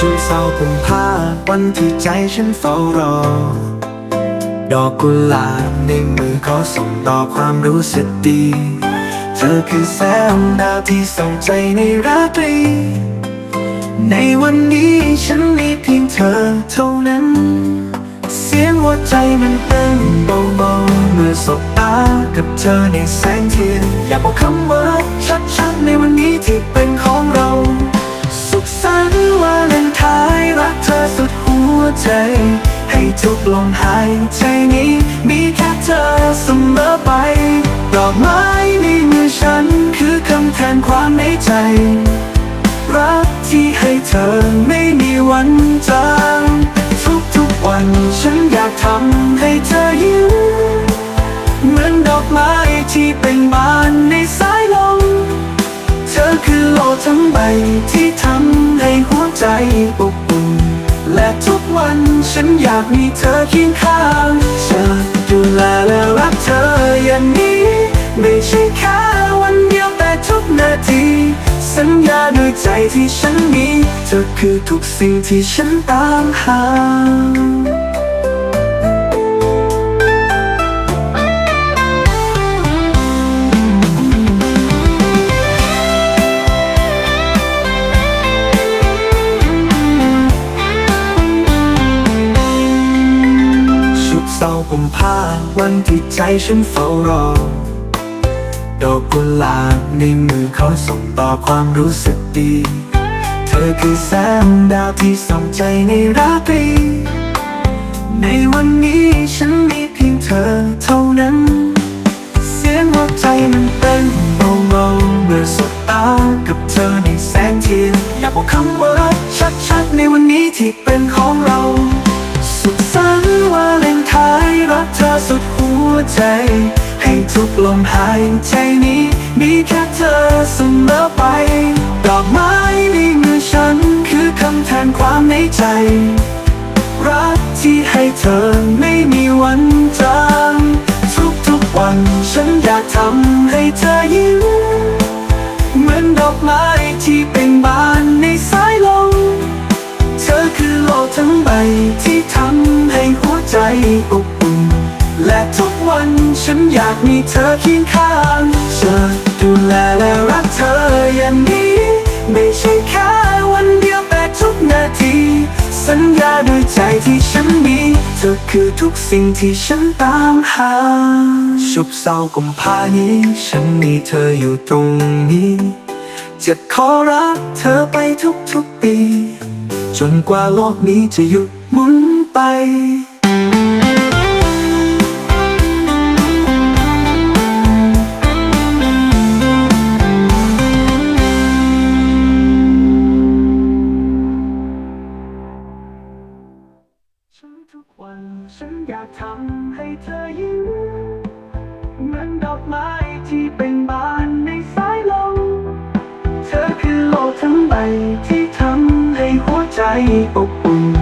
เศร้ากุมภาวันที่ใจฉันเฝ้ารอ ดอกกุหลาบในมือขอส่งต่อความรู้สึกดี เธอคือแสงดาวที่ส่องใจในราตรี ในวันนี้ฉันมีเพียงเธอเท่านั้น เสียงหัวใจมันเต้นเบาๆเมื่อสบตากับเธอในแสงเทียน อยากบอกคำว่าชัดๆในวันนี้ที่เป็น ใจ ให้ทุกลมหายใจนี้ มีแค่เธอเสมอไป ดอกไม้ในมือฉันคือคำแทนความในใจ รักที่ให้เธอไม่มีวันจางทุกทุกๆวันฉันอยากทำให้เธอยิ้มเหมือนดอกไม้ที่เป็นบานในสายลม เธอคือโลกทั้งใบที่ทำให้หัวใจอบอุ่นและทุกวัน ฉันอยากมีเธอเคียงข้างจะดูแลและรักเธออย่างนี้ ไม่ใช่แค่วันเดียวแต่ทุกนาที สัญญาด้วยใจที่ฉันมี เธอคือทุกสิ่งที่ฉันตามหา เศร้าผมผ้าวันที่ใจฉันเฝ้ารอ ดอกกุหลาบในมือเขาส่งต่อความรู้สึกดี เธอคือแสงดาวที่ส่องใจในราตรี ในวันนี้ฉันมีเพียงเธอเท่านั้น เสียงหัวใจมันเต้นเบาๆเมื่อสบตากับเธอในแสงเทียนอยากบอกคำว่าชัดๆในวันนี้ที่เป็นของเรา ธอสุดหัวใจ ให้ทุกลมหายใจนี้ มีแค่เธอเสมอไป ดอกไม้ในมือฉันคือคำแทนความในใจ รักที่ให้เธอไม่มีวันจาก ฉันอยากมีเธอเคียงข้างจะดูแลและรักเธออย่างนี้ ไม่ใช่แค่วันเดียวแต่ทุกนาที สัญญาด้วยใจที่ฉันมี เธอคือทุกสิ่งที่ฉันตามหา ชุบเศร้ากุมภานี้ ฉันมีเธออยู่ตรงนี้จะขอรักเธอไปทุกๆปี จนกว่าโลกนี้จะหยุดหมุนไป ฉันทุกวันฉันอยากทำให้เธอยิ้มเหมือนดอกไม้ที่เป็นบานในสายลม เธอคือโลกทั้งใบที่ทำให้หัวใจอบอุ่น